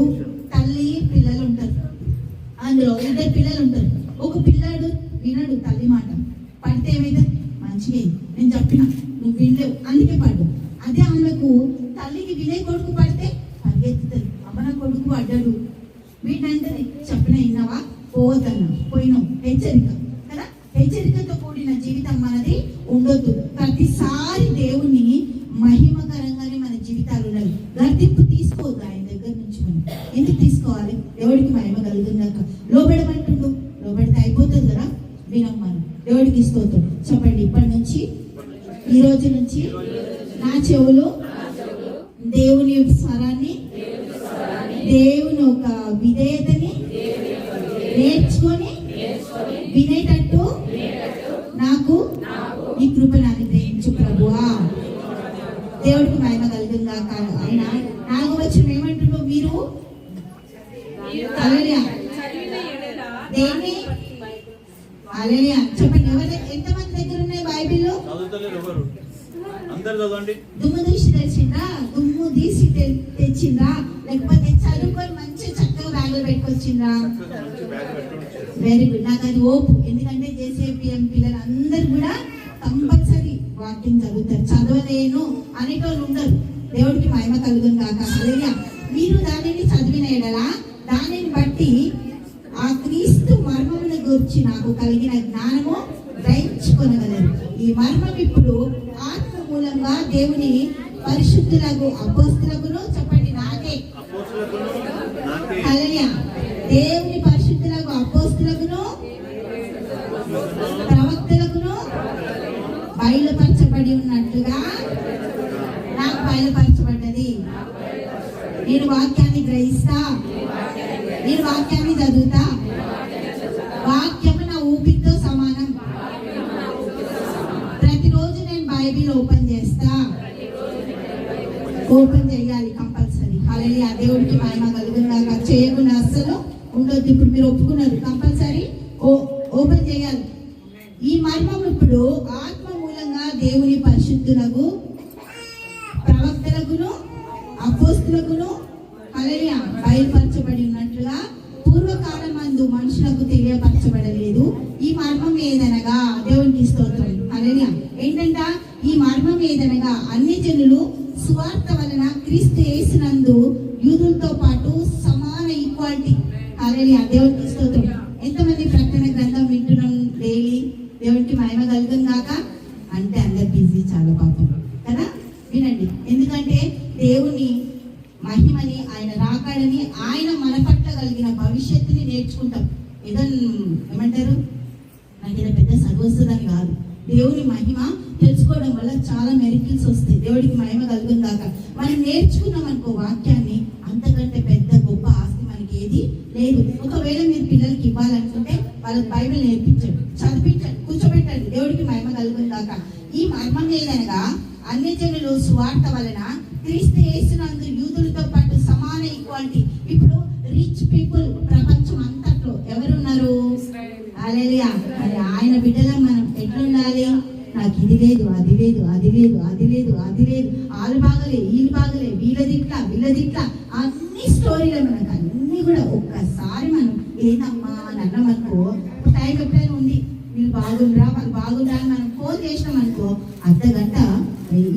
ఉన్నప్పుడు తల్లి పిల్లలు ఉంటారు అందులో ఇద్దరు పిల్లలు ఉంటారు ఒక పిల్లాడు వినడు తల్లి మాట. పడితే ఏమైతే మంచిగా నేను చెప్పిన. నువ్వు వినలేవు. అందుకే పడ్డు అదే ఆమెకు తల్లికి వినే కొడుకు పడితే పరిగెత్తుతుంది అమ్మ కొడుకు పడ్డాడు. వీటంటే చెప్పిన విన్నావా? పోతన్నా. పోయినావు. ఎందుకు తీసుకోవాలి? దేవుడికి మహిమ కలుగుందాక లోబెడమంటుండు లోబెడితే అయిపోతుంది కదా? వినం దేవుడికి స్తోత్రం? చెప్పండి ఇప్పటి నుంచి ఈ రోజు నుంచి నా చెవులు దేవుని యొక్క స్వరాన్ని దేవుని ఒక విధేయతని నేర్చుకొని వినేటట్టు నాకు ఈ కృపను అనుగ్రహించు ప్రభువా. దేవుడికి మహిమ కలుగుందా ఆయన హల్లెలూయా. చెప్పండి ఎవరి ఎంతమంది దగ్గర ఉన్నాయి బైబిల్లో? చదువుతలేరు ఎవరు? అందరు చదవండి. దుమ్ము తీసి తెచ్చిండ్రా దుమ్ము తీసి తె- తెచ్చిండ్రా లేకపోతే చదువుకొని మంచి చక్కగా బ్యాగులు పెట్టుకోండి వెరీ గుడ్ నాకు అది ఓపు. ఎందుకంటే జేసీపీఎం పిల్లలు అందరు కూడా కంపల్సరీ వాక్యం చదువుతారు. చదవలేను అనేటోళ్ళు ఉండరు. దేవుడికి మహిమ కలుగును కాక. మీరు దానిని చదివిన ఎడలా? దానిని బట్టి గురించి నాకు కలిగిన జ్ఞానము గ్రహించుకొనగలరు ఈ మర్మం ఇప్పుడు ఆత్మ మూలంగా దేవుని పరిశుద్ధులకు అపోస్తులకును చెప్పండి నాకే. అపోస్తులకు దేవుని పరిశుద్ధులకు అపోస్తులకును ప్రవక్తలకును బయలుపరచబడి ఉన్నట్లుగా నాకు బయలుపరచబడ్డది. నేను వాక్యాన్ని గ్రహిస్తా నేను వాక్యాన్ని చదువుతా వాక్యము నా ఊపిరితో సమానం ప్రతిరోజు నేను బైబిల్ ఓపెన్ చేస్తా? ఓపెన్ చేయాలి కంపల్సరీ. అలాగే ఆ దేవుడికి మహిమ కలుగుందాక చేయకుండా అస్సలు ఉండొద్దు. ఇప్పుడు మీరు ఒప్పుకున్నారు. కంపల్సరీ ఓ ఓపెన్ చేయాలి. ఈ మర్మం ఇప్పుడు ఆత్మ మూలంగా దేవుని పరిశుద్ధులకు ప్రవక్తలకును అపోస్తులకును హల్లెలూయా బయలుపరచబడి ఉన్నట్లుగా పూర్వకాలం మందు మనుషులకు తెలియపరచబడలేదు. ఈ మర్మం ఏదనగా దేవునికి స్తోత్రం. హల్లెలూయా. ఏంటంటే? ఈ మర్మం ఏదనగా అన్ని జనులు సువార్త వలన క్రీస్తు యేసునందు యూదులతో పాటు సమాన ఈక్వాలిటీ హల్లెలూయా దేవునికి స్తోత్రం. ఎంతమంది ప్రకటన గ్రంథం వింటున్నాం డైలీ దేవునికి మహిమ కలుగును కాక అంటే అందరు బిజీ చాలా పాపం. కదా? వినండి. ఎందుకంటే దేవుని మహిమని ఆయన రాకాడని ఆయన మన పట్ల కలిగిన భవిష్యత్తుని నేర్చుకుంటాం. ఏదో ఏమంటారు? నాకు ఏదో పెద్ద సర్వస్వదని కాదు. దేవుని మహిమ తెలుసుకోవడం వల్ల చాలా మెరికల్స్ వస్తాయి. దేవుడికి మహిమ కలుగును కాక మనం నేర్చుకున్నాం అనుకో వాక్యాన్ని అంతకంటే పెద్ద గొప్ప ఆస్తి మనకి ఏది లేదు. ఒకవేళ మీరు పిల్లలకి ఇవ్వాలనుకుంటే వాళ్ళకి బైబిల్ నేర్పించండి. చదివించండి. కూర్చోబెట్టండి. దేవుడికి మహిమ కలుగును కాక ఈ మర్మం ఏదనగా అన్ని జనులు సువార్త వలన క్రీస్తు యేసునందు యూదులతో పాటు సమాన ఈక్వాలిటీ ఇప్పుడు రిచ్ పీపుల్ ప్రపంచం అంతట్లో ఎవరున్నారు? మరి ఆయన బిడ్డల ఎట్లుండాలి నాకు ఇది లేదు అది లేదు అది లేదు అది లేదు అది లేదు. వాళ్ళు బాగలే వీళ్ళు బాగలే వీళ్ళదిట్లా వీళ్ళదిట్లా అన్ని స్టోరీలు మనకు అన్ని కూడా ఒక్కసారి మనం ఏందమ్మా అని అన్నామనుకో టైం ఎప్పుడైనా ఉంది వీళ్ళు బాగుండ్రా వాళ్ళు బాగుండ్రా అని మనం ఫోన్ చేసినాం అనుకో అర్ధ గంట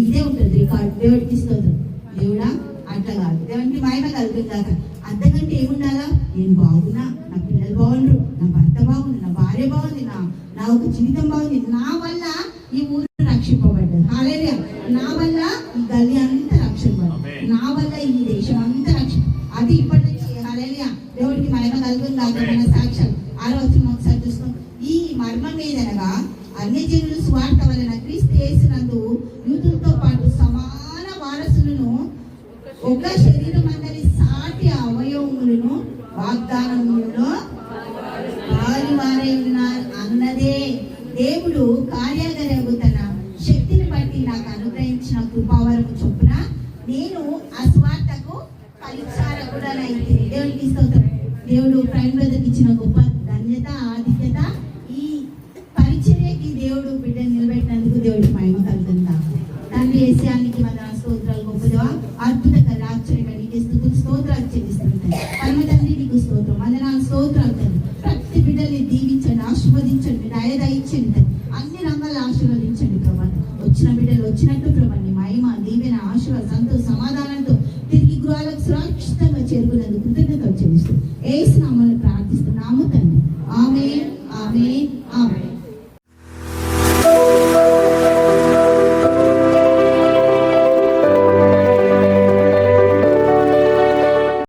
ఇదే ఉంటుంది రికార్డ్ దేవుడికి ఇస్తుంది. దేవుడా? అట్లా కాదు. దేవుడికి మహిమ కలుగుతాక అర్ధ గంట ఏముండాలా? నేను బాగున్నా నా పిల్లలు బాగుండ్రు నా భర్త బాగుంది నా భార్య బాగుంది నా నా ఒక జీవితం బాగుంది. నా వల్ల ఈ ఊరు రక్షింపబడ్డది. హాలేలుయా నా వల్ల ఈ గల్లీ అంతా రక్షింపబడ్డది. నా వల్ల ఈ దేశం అంతా రక్షణ అది ఇప్పటి నుంచి హాలేలుయా దేవుడికి మహిమ కాక మన సాక్ష్యాలు. ఆరో వచ్చిన ఒకసారి చూస్తాం ఈ మర్మం ఏదనగా అన్ని జనులు స్వార్థ వలన క్రీస్తు యేసునందు యూదులతో పాటు సమాన వారసులను ఒక దేవుడు కార్యాగరగు తన శక్తిని బట్టి నాకు అనుగ్రహించిన కృపావరము చొప్పున నేను అస్వార్థకు పరిచారకుడనైతే. దేవునికి స్తోత్రం. దేవుడు ప్రైమ్ బ్రదర్కి ఇచ్చిన గొప్ప ధన్యత ఆధిక్యత ఈ పరిచర్యకి దేవుడు బిడ్డను నిలబెట్టినందుకు దేవుడు మహిమ కలుగుతుందా? తండ్రి ఏసియానికి మన స్తోత్రాలు గొప్పదేవా అద్భుత కళ